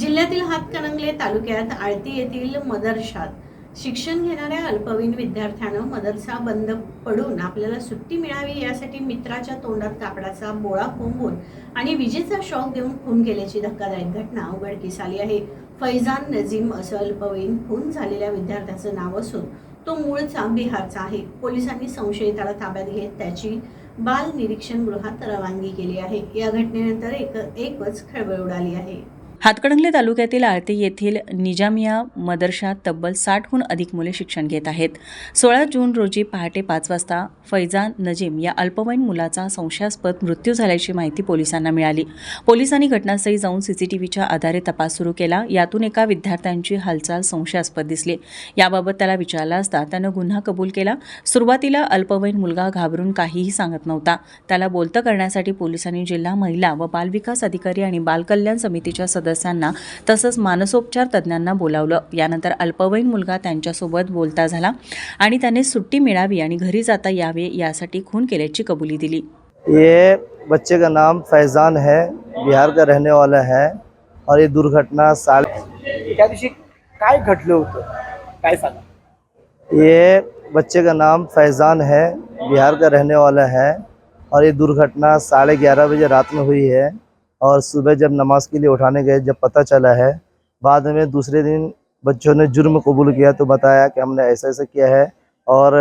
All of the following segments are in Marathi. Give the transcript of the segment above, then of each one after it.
जिल्ह्यातील हातकणंगले तालुक्यात आळती येथील मदरशात शिक्षण घेणाऱ्या अल्पवयीन विद्यार्थ्यानं मदरसा बंद पडून आपल्याला सुट्टी मिळावी यासाठी मित्राच्या तोंडात कापडाचा बोळा कोंबून आणि विजेचा शॉक देऊन खून केल्याची धक्कादायक घटना उघडकीस आली आहे. फैजान नजीम असं अल्पवयीन खून झालेल्या विद्यार्थ्याचं नाव असून तो मूळचा बिहारचा आहे. पोलिसांनी संशयिताला ताब्यात घेत त्याची बाल निरीक्षण गृहात रवानगी केली आहे. या घटनेनंतर एक एकच खळबळ उडाली आहे. हातकणंगले तालुक्यातील आळते येथील निजामिया मदरशात तब्बल साठहून अधिक मुले शिक्षण घेत आहेत. सोळा जून रोजी पहाटे पाच वाजता फैजान नजीम या अल्पवयीन मुलाचा संशयास्पद मृत्यू झाल्याची माहिती पोलिसांना मिळाली. पोलिसांनी घटनास्थळी जाऊन सीसीटीव्हीच्या आधारे तपास सुरू केला. यातून एका विद्यार्थ्यांची हालचाल संशयास्पद दिसली. याबाबत त्याला विचारला असता त्यानं गुन्हा कबूल केला. सुरुवातीला अल्पवयीन मुलगा घाबरून काहीही सांगत नव्हता. त्याला बोलतं करण्यासाठी पोलिसांनी जिल्हा महिला व बालविकास अधिकारी आणि बालकल्याण समितीच्या सदस्य सदस्यांना तसंच मानसोपचार तज्ज्ञांना बोलावलं. यानंतर अल्पवयीन मुलगा त्यांच्यासोबत बोलता झाला आणि त्याने सुट्टी मिळावी आणि घरी जाता यावे यासाठी खून केल्याची कबुली दिली. ये बच्चे का नाम फैज़ान है बिहार का रहने वाला है और ये दुर्घटना साल त्या दिवशी काय घडलं होतं? काय सांगा ये बच्चे का नाम फैज़ान है बिहार का रहने वाला है और ये दुर्घटना साढ़े ग्यारह बजे रात में हुई है। और सुबह जब नमाज़ के लिए उठाने गए जब पता चला है बाद में दूसरे दिन बच्चों ने जुर्म कबूल किया तो बताया कि हमने ऐसा ऐसा किया है और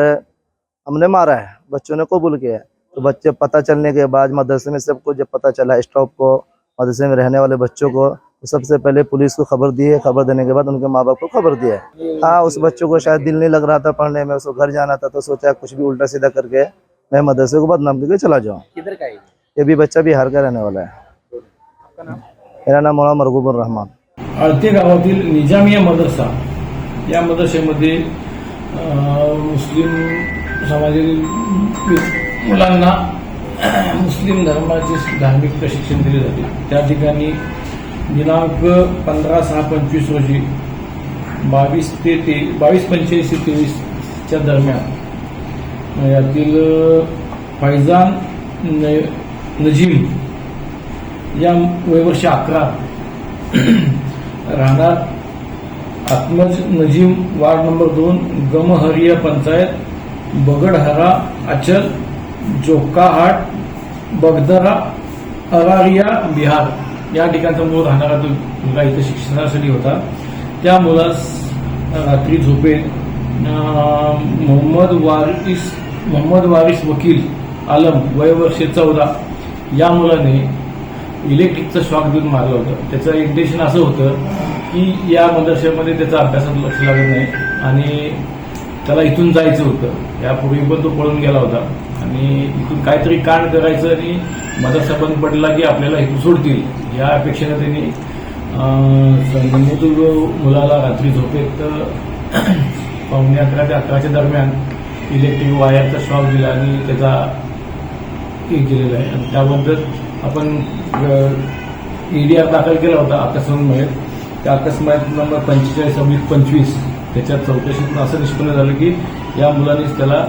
हमने मारा है बच्चों ने कबूल किया है। तो बच्चे पता चलने के बाद मदरसे में सबको जब पता चला स्टॉप को मदरसे में रहने वाले बच्चों को तो सबसे पहले पुलिस को खबर दी है। खबर देने के बाद उनके माँ बाप को खबर दिया है। हाँ उस बच्चों को शायद दिल नहीं लग रहा था पढ़ने में उसको घर जाना था तो सोचा कुछ भी उल्टा सीधा करके मैं मदरसे को बदनाम करके चला जाऊँ। किधर ये भी बच्चा बिहार का रहने वाला है। आपका नाम? मेरा नाम मौलाना मरगूबुर रहमान। आळते गावातील निजामिया मदरसा या मदरसेमध्ये अं, मुस्लिम समाजातील मुलांना मुस्लिम धर्माचे धार्मिक प्रशिक्षण दिले जाते. त्या ठिकाणी दिनांक पंधरा सहा पंचवीस रोजी बावीस ते ते बावीस पंच्याऐंशी तेवीसच्या दरम्यान यातील फैजान न- नजीम या वयवर्ष अकरा राहणार आत्मज नजीम वार्ड नंबर दोन गमहरिया पंचायत बगडहरा अचल जोकाहाट बगदरा अरारिया बिहार. या ठिकाणचा मूळ राहणारा तो मुलगा इथं शिक्षणासाठी होता. त्या मुलास रात्री झोपे मोहम्मद वारिस मोहम्मद वारिस वकील आलम वयवर्षे चौदा. या मुलाने इलेक्ट्रिकचा शॉक देऊन मारलं होतं. त्याचं इंटेन्शन असं होतं की या मदरशामध्ये त्याचा अभ्यासात लक्ष लागत नाही आणि त्याला इथून जायचं होतं. यापूर्वी पण तो पळून गेला होता. आणि इथून काहीतरी कांड करायचं आणि मदरसा बंद पडला की आपल्याला इथून सोडतील. या अपेक्षेनं त्यांनी अं, मुलाला रात्री झोपेत पावणे अकरा ते अकराच्या दरम्यान इलेक्ट्रिक वायरचा शॉक दिला आणि त्याचा हे केलेला आहे. आणि त्याबद्दल आपण ईडीआर दाखल केला होता अकस्मात त्या अकस्मात नंबर पंचेचाळीस अब्लिक पंचवीस त्याच्या चौकशीतून असं निष्पन्न झालं की या मुलानेच त्याला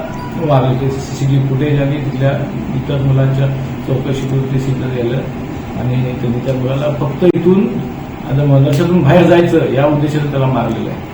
मारलं. ते सीसीटीव्ही फुटेज आणि तिथल्या इतर मुलांच्या चौकशीतून ते सिद्ध झालं. आणि त्यांनी त्या मुलाला फक्त इथून आता मदरशातून बाहेर जायचं या उद्देशाने त्याला मारलेलं आहे.